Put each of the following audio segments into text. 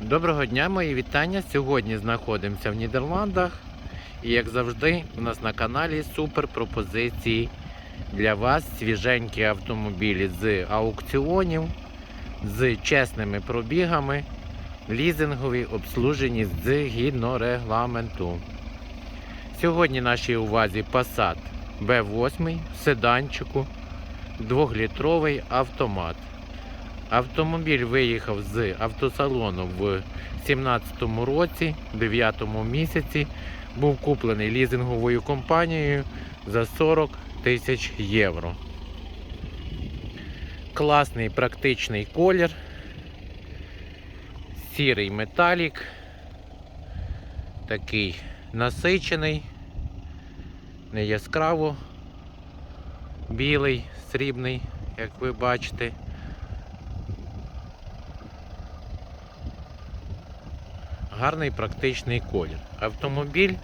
Доброго дня, мої вітання. Сьогодні знаходимося в Нідерландах. І як завжди, у нас на каналі супер пропозиції для вас. Свіженькі автомобілі з аукціонів, з чесними пробігами, лізингові, обслужені згідно регламенту. Сьогодні нашій увазі Passat B8 в седанчику, 2-літровий автомат. Автомобіль виїхав з автосалону в 2017 році, 9 місяці. Був куплений лізинговою компанією за 40 тисяч євро. Класний практичний колір. Сірий металік. Такий насичений, не яскраво білий, срібний, як ви бачите. Гарний практичний колір. Автомобіль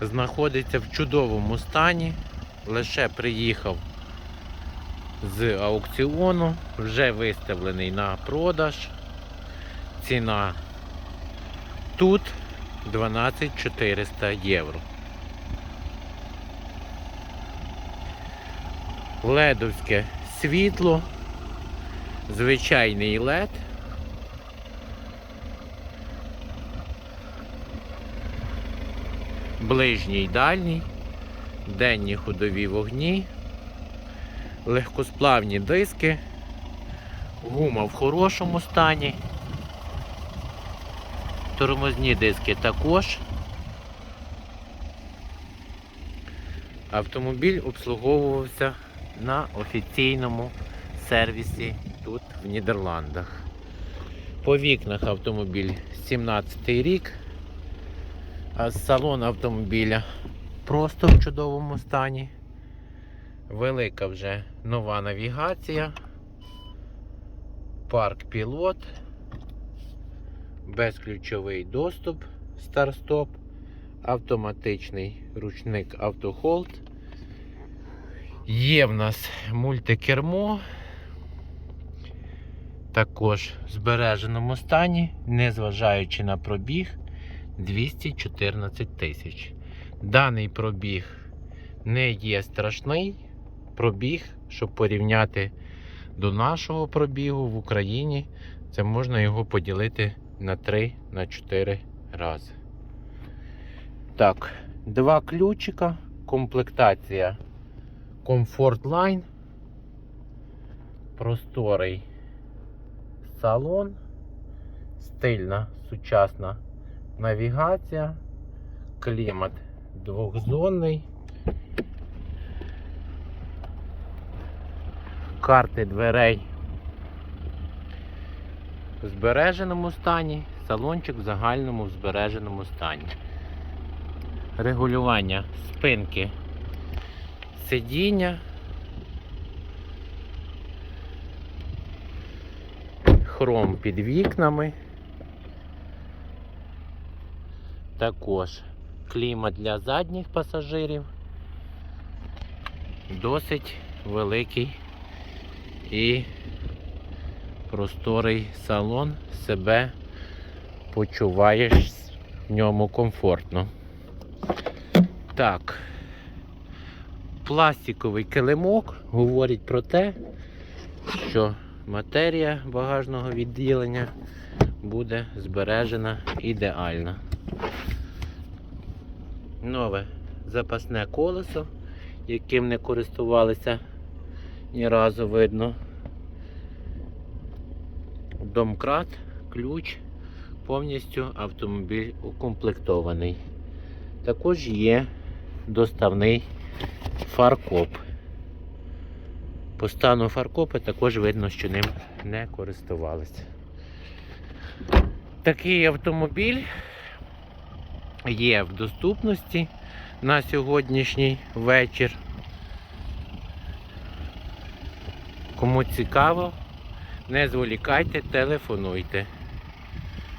знаходиться в чудовому стані, лише приїхав з аукціону, вже виставлений на продаж. Ціна тут 12 400 євро. Ледовське світло, звичайний лед. Ближній дальній, денні ходові вогні, легкосплавні диски, гума в хорошому стані, тормозні диски також. Автомобіль обслуговувався на офіційному сервісі тут в Нідерландах. По вікнах автомобіль 17 рік. Салон автомобіля просто в чудовому стані. Велика вже нова навігація. Парк пілот, безключовий доступ, старт-стоп, автоматичний ручник автохолд. Є в нас мультикермо. Також в збереженому стані, незважаючи на пробіг. 214 тисяч. Даний пробіг не є страшний пробіг, щоб порівняти до нашого пробігу в Україні. Це можна його поділити на 3-4 рази. Так, два ключика, комплектація Comfort Line, просторий салон, стильна сучасна навігація, клімат двохзонний, карти дверей в збереженому стані, салончик в загальному збереженому стані. Регулювання спинки сидіння. Хром під вікнами. Також клімат для задніх пасажирів. Досить великий і просторий салон. Себе почуваєш в ньому комфортно. Так, пластиковий килимок говорить про те, що матерія багажного відділення буде збережена ідеально нове запасне колесо, яким не користувалися ні разу видно. Домкрат, ключ, повністю автомобіль укомплектований. Також є доставний фаркоп. По стану фаркопа також видно, що ним не користувалися. Такий автомобіль є в доступності на сьогоднішній вечір. Кому цікаво, не зволікайте, телефонуйте.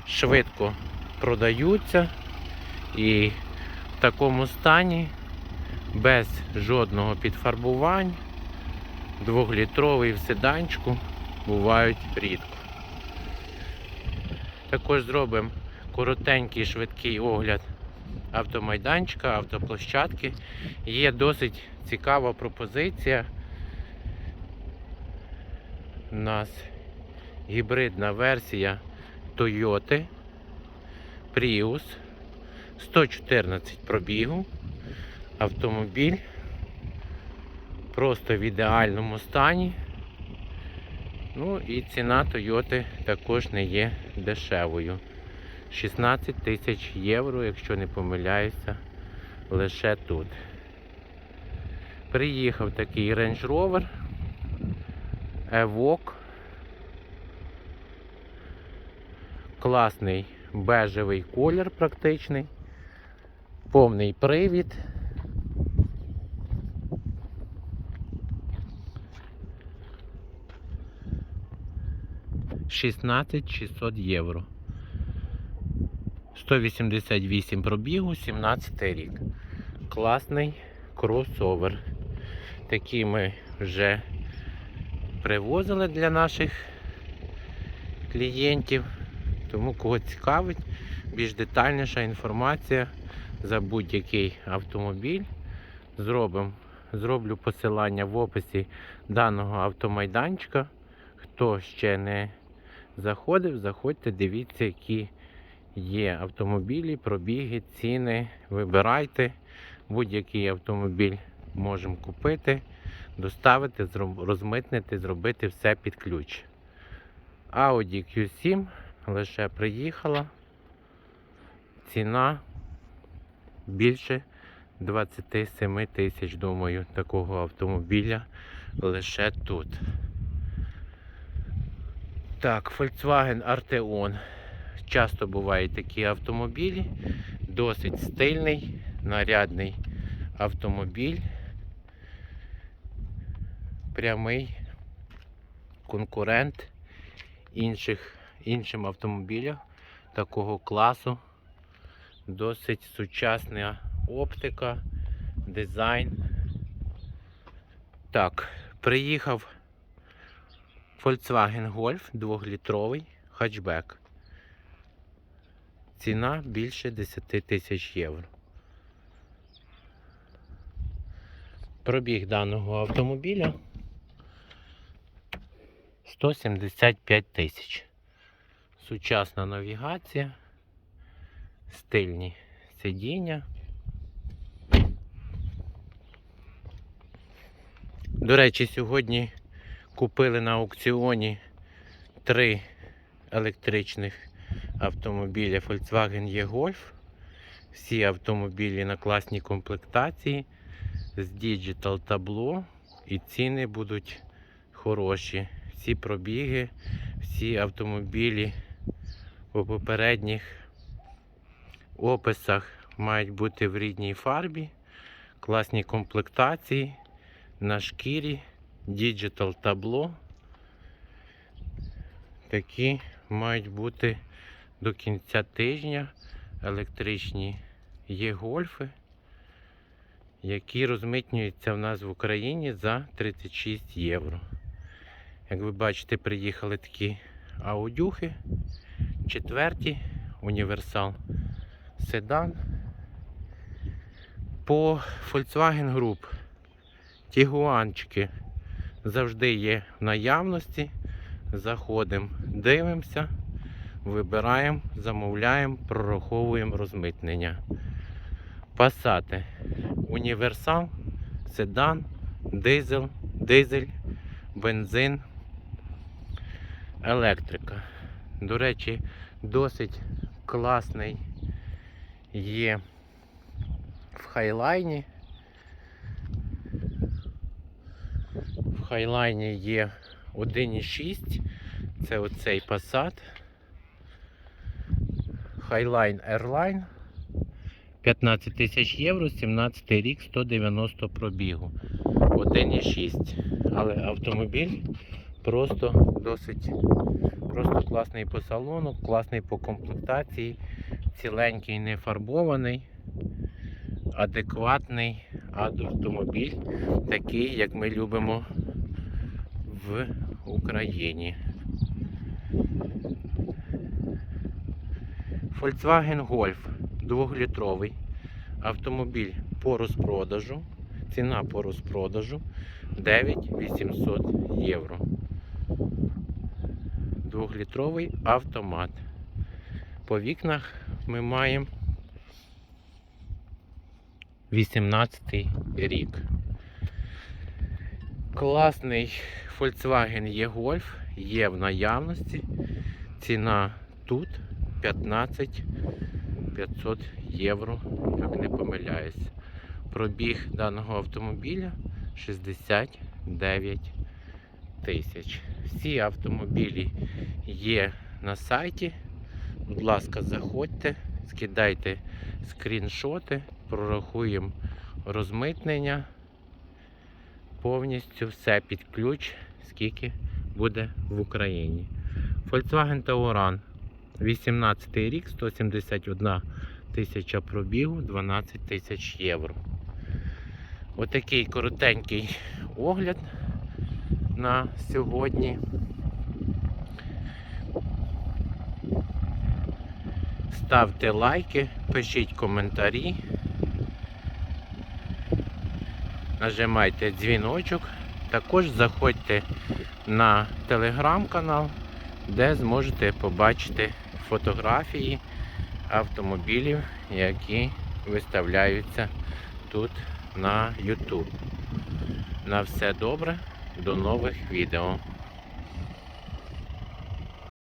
Швидко продаються і в такому стані без жодного підфарбувань, двохлітровий в седанчику бувають рідко. Також зробимо коротенький швидкий огляд автомайданчика, автоплощадки. Є досить цікава пропозиція. У нас гібридна версія Toyota Prius 114 пробігу. Автомобіль просто в ідеальному стані. Ну і ціна Toyota також не є дешевою. 16 тисяч євро, якщо не помиляюся, лише тут. Приїхав такий Range Rover Evoque. Класний бежевий колір практичний. Повний привід. Шістнадцять 600 євро. 188 пробігу, 17 рік. Класний кросовер. Такі ми вже привозили для наших клієнтів. Тому кого цікавить, більш детальніша інформація за будь-який автомобіль. Зробимо, зроблю посилання в описі даного автомайданчика. Хто ще не заходив, заходьте, дивіться, які є автомобілі, пробіги, ціни. Вибирайте. Будь-який автомобіль можемо купити, доставити, розмитнити, зробити все під ключ. Audi Q7 лише приїхала. Ціна більше 27 тисяч, думаю, такого автомобіля лише тут. Так, Volkswagen Arteon. Часто бувають такі автомобілі. Досить стильний, нарядний автомобіль. Прямий конкурент інших, іншим автомобілям такого класу. Досить сучасна оптика, дизайн. Так, приїхав Volkswagen Golf 2-літровий хатчбек. Ціна більше 10 тисяч євро. Пробіг даного автомобіля 175 тисяч. Сучасна навігація, стильні сидіння. До речі, сьогодні купили на аукціоні три електричних автомобіля Volkswagen E-Golf. Всі автомобілі на класній комплектації з Digital табло і ціни будуть хороші. Всі пробіги, всі автомобілі у попередніх описах мають бути в рідній фарбі, класні комплектації на шкірі, Digital табло. Такі мають бути до кінця тижня електричні є гольфи, які розмитнюються в нас в Україні за 36 євро. Як ви бачите, приїхали такі аудюхи, четверті, універсал, седан. По Volkswagen Group тігуанчики завжди є в наявності. Заходимо, дивимося, вибираємо, замовляємо, прораховуємо розмитнення. Пасати. Універсал, седан, дизель, дизель, бензин, електрика. До речі, досить класний є в хайлайні. В хайлайні є 1,6. Це оцей Passat. Highline Airline. 15 тисяч євро, 17 рік, 190 пробігу. 1,6. Але автомобіль просто досить просто класний по салону, класний по комплектації, ціленький, не фарбований, адекватний автомобіль, такий, як ми любимо в Україні. Volkswagen Golf 2-літровий автомобіль по розпродажу. Ціна по розпродажу 9800 євро. Двохлітровий автомат. По вікнах ми маємо 18 рік. Класний Volkswagen E-Golf є в наявності. Ціна тут 15 500 євро, як не помиляюсь. Пробіг даного автомобіля 69 тисяч. Всі автомобілі є на сайті. Будь ласка, заходьте, скидайте скріншоти, прорахуємо розмитнення. Повністю все під ключ, скільки буде в Україні. Volkswagen Tauran 18 рік, 171 тисяча пробігу, 12 тисяч євро. Отакий коротенький огляд на сьогодні. Ставте лайки, пишіть коментарі, нажимайте дзвіночок. Також заходьте на телеграм-канал, де зможете побачити фотографії автомобілів, які виставляються тут на YouTube. На все добре, до нових відео.